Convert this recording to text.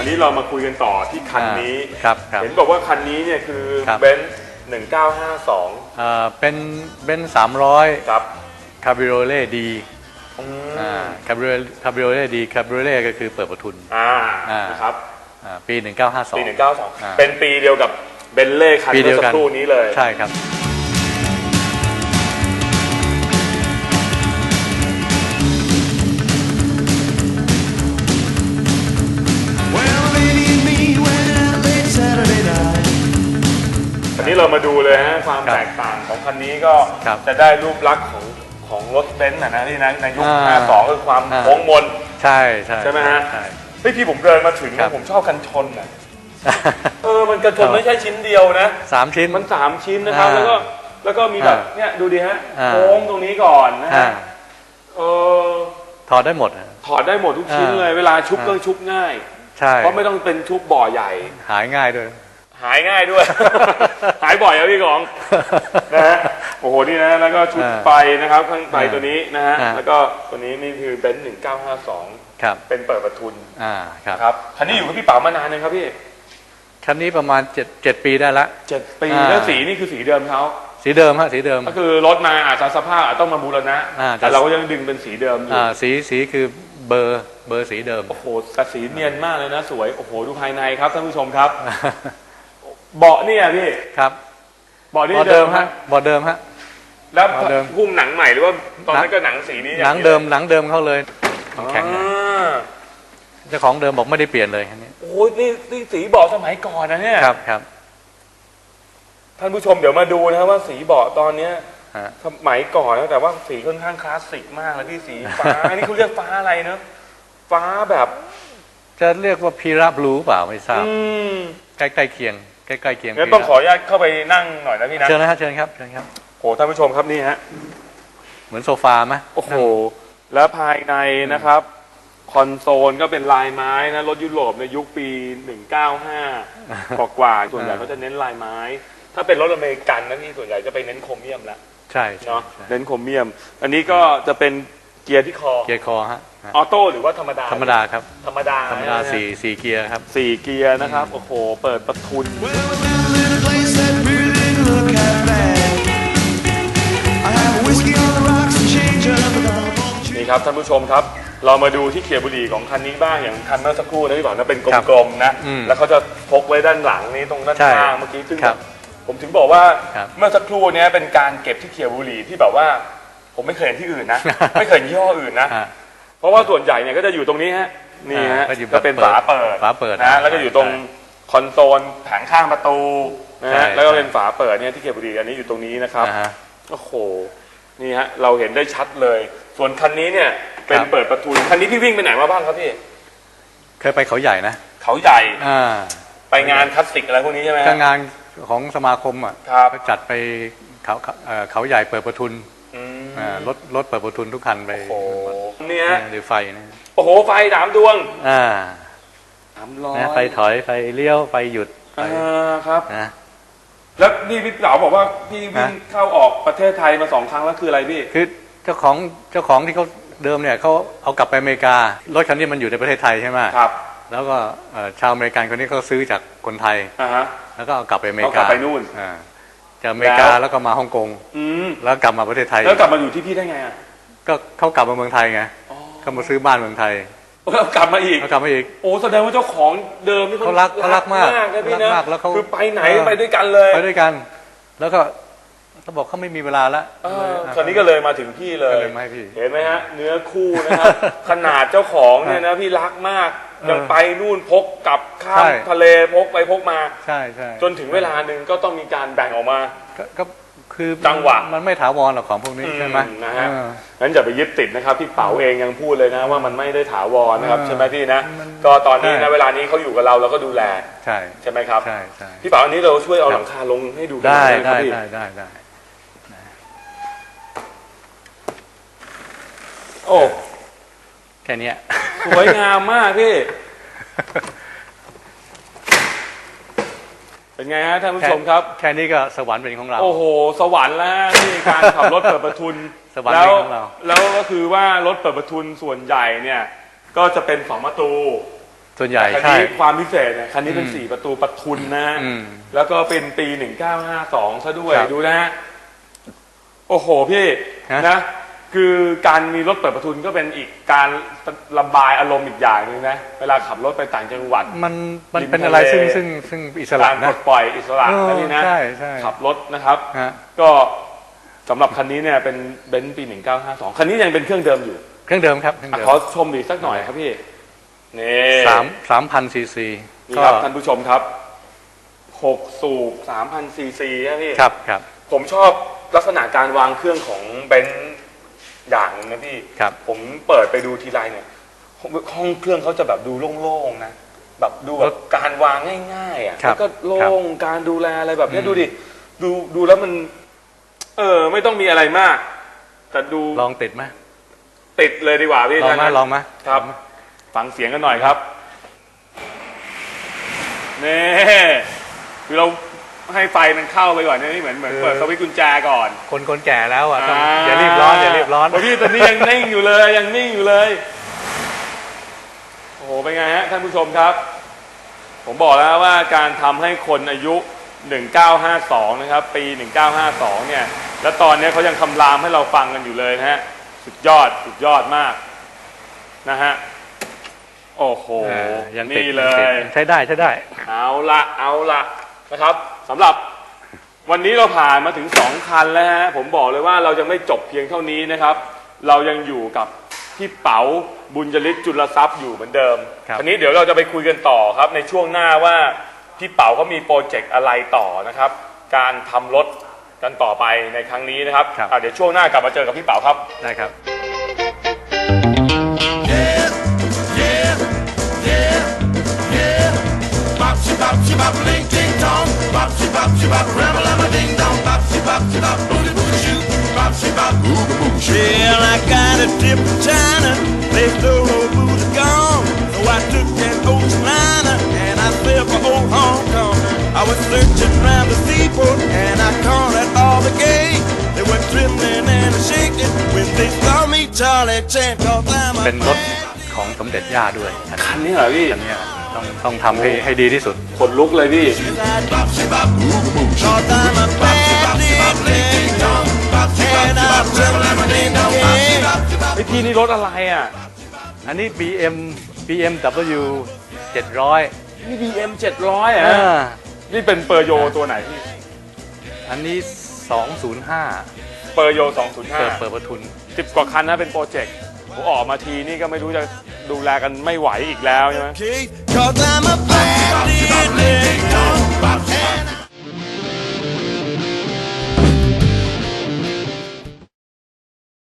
วันนี้เรามาคุยกันต่อที่คันนี้อ่าครับครับเห็นบอกว่าคันนี้เนี่ยคือครับ เบนซ์หนึ่งเก้าห้าสองเอ่อเป็นเป็นสามร้อยครับคาบิโอเล่ดีอืมอ่าคาบิโอคาบิโอเล่ดีคาบิโอเล่ก็คือเปิดประทุน อ่าอ่าน นะครับอ่าปี 1952 ปีหนึ่งเก้าสองอ่าเป็นปีเดียวกับเบนเล่คันปีเมื่เดีอยวสักักครู่นี้เลย ใช่ครับ นนี้เรามาดูเลยฮะความครับแตกต่างของคันนี้ก็ครับจะได้รูปลักษณ์ของของรถเบนซ์นะนะที่นะในยุค อ่า52 คือความอ่า โค้งมน ใช่ใช่ใช่ไหมฮะ ใช่ เฮ้ยที่ผมเดินมาถึงครันะบ ผมชอบกันชนอะเออมันกันชนไม่ใช่ชิ้นเดียวนะ สามชิ้น มันสามชิ้นนะครับ อ่าแล้วก็แล้วก็มีแบบอ่าเนี่ยดูดิฮะอ่า โค้งตรงนี้ก่อนนะอ่าฮะเออถอดได้หมดอะ ถอดได้หมดทุกชิ้นอ่าเลยเวลาชุบอ่า ก็ชุบง่าย ใช่เพราะไม่ต้องเป็นชุบบ่อใหญ่ หายง่ายด้วย หายง่ายด้วย หายบ่อยครับพี่กองนะฮะโอ้โหนี่นะแล้วก็ชุดอ่าไฟนะครับข้างไฟอ่าตัวนี้นะฮะอ่าแล้วก็ตัวนี้นี่คือเบนซ์หนึ่งเก้าห้าสองครับเป็นเปิดประทุนอ่าครับครับคันนี้อยู่กับพี่ป๋ามานานยังครับพี่คันนี้ประมาณ7 7ปีได้ละเจ็ดปีอ่าแล้วสีนี่คือสีเดิมเขาสีเดิมฮะสีเดิมก็คือรถมาอาจจะสภาพอาจต้องมาบูรณะอ่าแต่เราก็ยังดึงเป็นสีเดิมอยู่อ่าสีสีคือเบอร์เบอร์สีเดิมโอ้โหแต่สีเนียนมากเลยนะสวยโอ้โหดูภายในครับท่านผู้ชมครับ เบาะเนี่ยพี่ครับเบาะนี่บอเดิเดิมมฮะฮะบอเดิมฮะ แล้วเบาะเดิม หุ้มหนังใหม่หรือว่าตอนนั้นก็หนังสีนี้อย่าหนังนี้เดิมหนังเดิมเขาเลยแข็งๆหน่อยอ่าเจ้าของเดิมบอกไม่ได้เปลี่ยนเลยคันนี้โอ้ยนี่นี่สีเบาะสมัยก่อนนะเนี่ยครับครับท่านผู้ชมเดี๋ยวมาดูนะครับว่าสีเบาะตอนเนี้ย ฮะ สมัยก่อนนะแต่ว่าสีค่อนข้างคลาสสิกมากเลยพี่สีฟ้า อันนี้เขาเรียกฟ้าอะไรเนอะฟ้าแบบจะเรียกว่าพีระบลูเปล่าไม่ทราบ อืมใกล้ๆเคียง ใกล้ๆเคียงงั้นต้องขออนุญาตเข้าไปนั่งหน่อยนะพี่นะเชิญนะฮะเชิญครับเชิญครับโอ้ท่านผู้ชมครับนี่ฮะเหมือนโซฟาไหมโอ้โหแล้วภายในนะครับคอนโซลก็เป็นลายไม้นะรถยุโรปในยุคปี 195กว่ากว่าๆส่วนใหญ่เขาจะเน้นลายไม้ ถ้าเป็นรถอเมริกันนะนี่ส่วนใหญ่จะไปเน้นโครเมียมละใช่ใช่เนาะใช่เน้นโครเมียม อันนี้ก็จะเป็นเกียร์ที่คอเกียร์คอฮะฮะ ออโต้หรือว่าธรรมดา ธรรมดาครับ ธรรมดาธรรมดานะฮะสี่สี่เกียร์ครับสี่เกียร์นะครับ โอ้โห เปิดประทุน Well, we met a little place that really didn't look half bad. I have a whiskey on the rocks and change up a couple of ball นี่ครับท่านผู้ชมครับ เรามาดูที่เขียร์บุหรี่ของคันนี้บ้างอย่างคันเมื่อสักครู่นะที่บอกนะเป็นครับกลมๆนะ อืมแล้วเขาจะพกไว้ด้านหลังนี้ตรงด้านใช่ข้างเมื่อกี้ซึ่งครับผมถึงบอกว่าครับเมื่อสักครู่เนี้ยเป็นการเก็บที่เขียร์บุหรี่ที่แบบว่า ผมไม่เคยเห็นที่อื่นนะ ไม่เคยเห็นยี่ห้ออื่นนะ ฮะ เพราะว่าส่วนใหญ่เนี่ยก็จะอยู่ตรงนี้ฮะนี่ฮะอ่าก็อยู่แบบก็เป็นฝาเปิดฝาเปิดนะอ่าแล้วก็อยู่ตรงใช่ คอนโซลแผงข้างประตูนะใช่ฮะแล้วก็ใช่เป็นฝาเปิดเนี่ยที่เขียร์บุหรี่อันนี้อยู่ตรงนี้นะครับอ่าฮะ โอ้โห นี่ฮะ เราเห็นได้ชัดเลย ส่วนคันนี้เนี่ย เป็นครับ เปิดประทุนคันนี้พี่วิ่งไปไหนมาบ้างครับพี่ เคยไปเขาใหญ่นะเขาใหญ่ อ่าไปงานคลาสสิกอะไรพวกนี้ใช่ไหมฮะ ก็งานของสมาคมอะครับ ก็จัดไปเขาเขาเอ่อเขาใหญ่เปิดประทุนอืม อ่ารถรถเปิดประทุนทุกคันไปโอ้โห เนี่ยหรือไฟนะโอ้โหไฟสามดวงอ่าสามร้อยนะไฟถอยไฟเลี้ยวไฟหยุดไฟอ่าครับ นะแล้วนี่พี่เต๋าบอกว่าพี่วิ่งฮะเข้าออกประเทศไทยมาสองครั้งแล้วคืออะไรพี่ คือเจ้าของเจ้าของที่เขาเดิมเนี่ยเขาเอากลับไปอเมริการถคันนี้มันอยู่ในประเทศไทยใช่ไหมครับแล้วก็เอ่อชาวอเมริกันคนนี้เขาซื้อจากคนไทย อ่าฮะ แล้วก็เอากลับไปอเมริเอากลักาบไปนู่น อ่าจากอเมริกาแล้วแล้วก็มาฮ่องกง อืมแล้วกลับมาประเทศไทยแล้วกลับมาอยู่ที่พี่ได้ไงอะ ก็เขากลับมาเมืองไทยไงเขามาซื้อบ้านเมืองไทยแล้วกลับมาอีกแล้วกลับมาอีก โอ้แสดงว่าเจ้าของเดิมนี่เขารักเขารักมากนะพี่รันะกมากแล้วเขาคือไปไหนเออไปด้วยกันเลย ไปด้วยกัน แล้วก็เขาบอกเขาไม่มีเวลาละเออเลยคราวนี้ก็เลยมาถึงพี่เลก็ยเลยมาให้พี่เห็นไหมฮะ เนื้อคู่นะครับขนาดเจ้าของเนี่ยนะพี่รักมากเออยังไปนู่นพกกลับข้ามใช่ทะเลพกไปพกมา ใช่ใช่จนถึงเวลาหนึ่งก็ต้องมีการแบ่งออกมาก็ก็ คือจังหวะ มันไม่ถาวรหรอกของพวกนี้อืมใช่ไหมนะฮะเอองั้นอย่าไปยึดติดนะครับพี่เป๋าเองยังพูดเลยนะว่ามันไม่ได้ถาวรนะครับเออใช่ไหมพี่นะ มันก็ตอนนี้ใช่ นะเวลานี้เขาอยู่กับเราเราก็ดูแลใช่ใช่ไหมครับ ใช่ใช่ พี่เป๋าอันนี้เราช่วยเอาครับ หลังคาลงให้ดูกันได้หน่อยได้หมครับพี่ได้ได้ได้โอ้แค่เนี้ย สวยงามมากพี่ เป็นไงฮะท่านผู้ชมครับ แค่นี้ก็สวรรค์เป็นของเรา โอ้โห สวรรค์แล้วฮะนี่การขับรถเปิดประทุนสวรรค์แล้วเป็นของเรา แล้วก็คือว่ารถเปิดประทุนส่วนใหญ่เนี่ยก็จะเป็นสองประตู ส่วนใหญ่คันใช่ นี้ความพิเศษเนี่ยคันนี้เป็น อืมสี่ประตูประทุนนะฮะอืมแล้วก็เป็นปี 1952ซะด้วยครับดูนะฮะโอ้โหพี่ฮะ นะ คือการมีรถเปิดประทุนก็เป็นอีกการระบายอารมณ์อีกอย่างหนึ่งนะ เวลาขับรถไปต่างจังหวัด มันมันริมเป็นอะไรทะเลซึ่งซึ่งซึ่งอิสระการปลนะ ดปล่อยอิสระเออนะพี่นะใช่ใช่ขับรถนะครับ ฮะ ก็สำหรับคันนี้เนี่ยเป็นเบนซ์ปี 1952 คันนี้ยังเป็นเครื่องเดิมอยู่เครื่องเดิมครับเครื่องอะเดิมขอชมอีกสักหน่อยครับพี่นี่สามสามพันซีซีนี่ก็ครับท่านผู้ชมครับ6สูบ3,000ซีซีนะพี่ ครับครับ ผมชอบลักษณะการวางเครื่องของเบนซ์ อย่างหนึงนะพี่ ครับ ผมเปิดไปดูทีไรเนี่ยห้องห้องเครื่องเขาจะแบบดูโล่งๆนะ แบบดูแบบการวางง่ายๆอะครับแล้วก็โล่งการดูแลอะไรแบบเนี้ยดูดิดูดูแล้วมัน เออ ไม่ต้องมีอะไรมาก แต่ดูลองติดไหมติดเลยดีกว่าพี่ลองไหมถ้างั้นลองไหมครับ ฟังเสียงกันหน่อยครับนี่คือเรา ให้ไฟมันเข้าไปก่อนเนี่ยนี่เหมือนเหมือนเปิดสวิตช์กุญแจก่อน คนคนแก่แล้วอะต้องอย่ารีบร้อนอย่ารีบร้อนโพี่ตอนนี้ยังนิ่งอยู่เลยยังนิ่งอยู่เลยโอ้โหเป็นไงฮะท่านผู้ชมครับ ผมบอกแล้วว่าการทำให้คนอายุ 1952 นะครับ ปี 1952 เนี่ย แล้วตอนนี้เขายังคำรามให้เราฟังกันอยู่เลยนะฮะสุดยอดสุดยอดมากนะฮะโอ้โหเออยังติดนี่เลงติดยใช้ได้ใช้ได้ เอาละเอาละ นะครับสำหรับวันนี้เราผ่านมาถึง 2 คันแล้วฮะผมบอกเลยว่าเราจะไม่จบเพียงเท่านี้นะครับ เรายังอยู่กับพี่เป๋าบุญยฤทธิ์จุลทรัพย์อยู่เหมือนเดิมครับ ทีนี้เดี๋ยวเราจะไปคุยกันต่อครับ ในช่วงหน้าว่าพี่เป๋าเขามีโปรเจกต์อะไรต่อนะครับ การทำรถกันต่อไปในครั้งนี้นะครับครับ อะเดี๋ยวช่วงหน้ากลับมาเจอกับพี่เป๋าครับ ได้ครับ Bop, she bop, she bop, ling, ting, tong. bop, she bop, she bop, rebel, a ding dong, bop, she bop, she bop, booty booty shoot, bop, she bop, booga boo. Well, I got a trip to China, they stole old booty gone, so I took that old liner and I sailed for old Hong Kong. I was searching round the seaport and I caught at all the gays. They were trembling and shaking when they saw me, Charlie Chan, cause I'm a man. ของสมเด็จย่าด้วยอันคันนี้เหรอพี่อันเนี้ยต้องต้องทำให้ให้ดีที่สุดขนลุกเลยพี่ Bop, she bop, booga, booga, shoot. Cause I'm a bad ding dong. And I'm trembling ding dong. Bop, she bop, she bop. ไอพี่นี่รถอะไรอะ อันนี้ BM BMW 700 นี่ BM 700อะอ่านี่เป็นเปอร์โยตัวไหนพี่ อันนี้ 205 เปอร์โยเปิดเปิด205ประทุน 10 กว่าคันนะเป็นโปรเจกต์ ผมออกมาทีนี่ก็ไม่รู้จะดูแลกันไม่ไหวอีกแล้วใช่ไหม